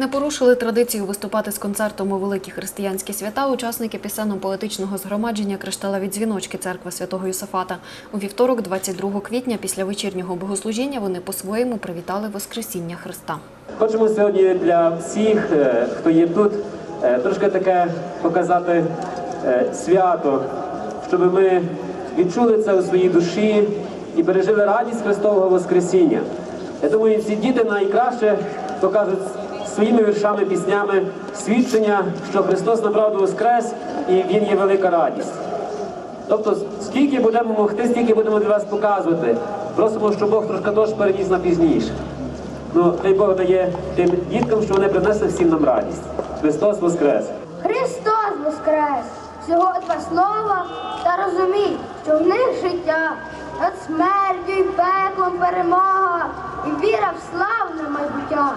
Не порушили традицію виступати з концертом у великі християнські свята учасники пісенно-поетичного згромадження «Кришталеві дзвіночки церкви святого Йосафата. У вівторок, 22 квітня, після вечірнього богослужіння вони по-своєму привітали Воскресіння Христа. Хочемо сьогодні для всіх, е, хто є тут, е, трошки таке показати е, свято, щоб ми відчули це у своїй душі і пережили радість Христового Воскресіння. Я думаю, ці діти найкраще покажуть своїми віршами, піснями свідчення, що Христос направду воскрес і Він є велика радість. Тобто, скільки будемо могти, стільки будемо для вас показувати. Просимо, щоб Бог трошки теж переніс на пізніше. Ну, хай Бог дає тим діткам, що вони принесли всім нам радість. Христос Воскрес! Христос Воскрес! Всього два слова та розумій, що в них життя над смертю і пеклом перемога і віра в славне майбуття.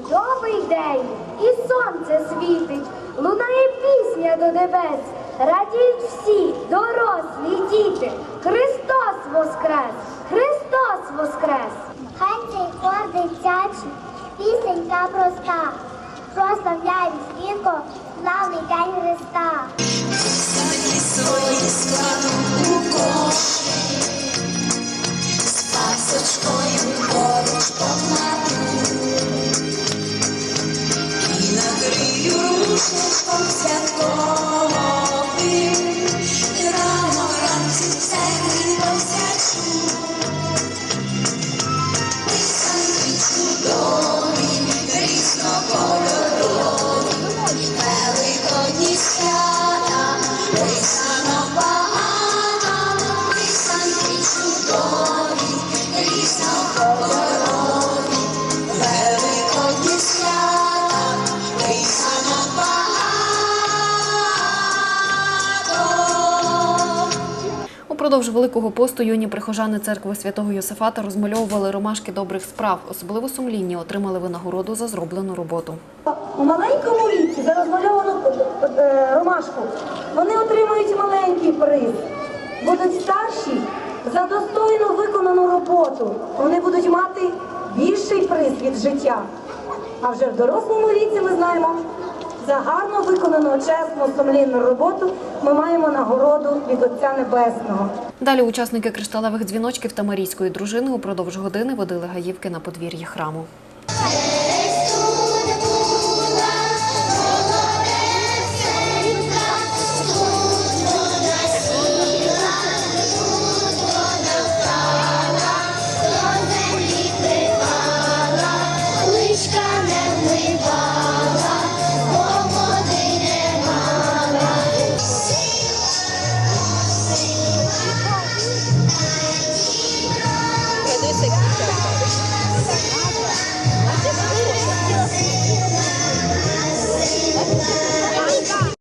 Чудовий день, і сонце світить, лунає пісня до небес. Радіють всі, дорослі діти. Христос Воскрес! Христос Воскрес! Хай цей хор дитячий, пісенька проста, прославляє світко, славний день Христа. Упродовж Великого посту юні прихожани церкви святого Йосафата розмальовували ромашки добрих справ. Особливо сумлінні отримали винагороду за зроблену роботу. У маленькому віці за розмальовану е, ромашку вони отримують маленький приз. Будуть старші за достойно виконану роботу. Вони будуть мати більший приз від життя. А вже в дорослому віці ми знаємо, за гарно виконану, чесну, сумлінну роботу ми маємо нагороду від Отця Небесного. Далі учасники кришталевих дзвіночків та марійської дружини упродовж години водили гаївки на подвір'ї храму.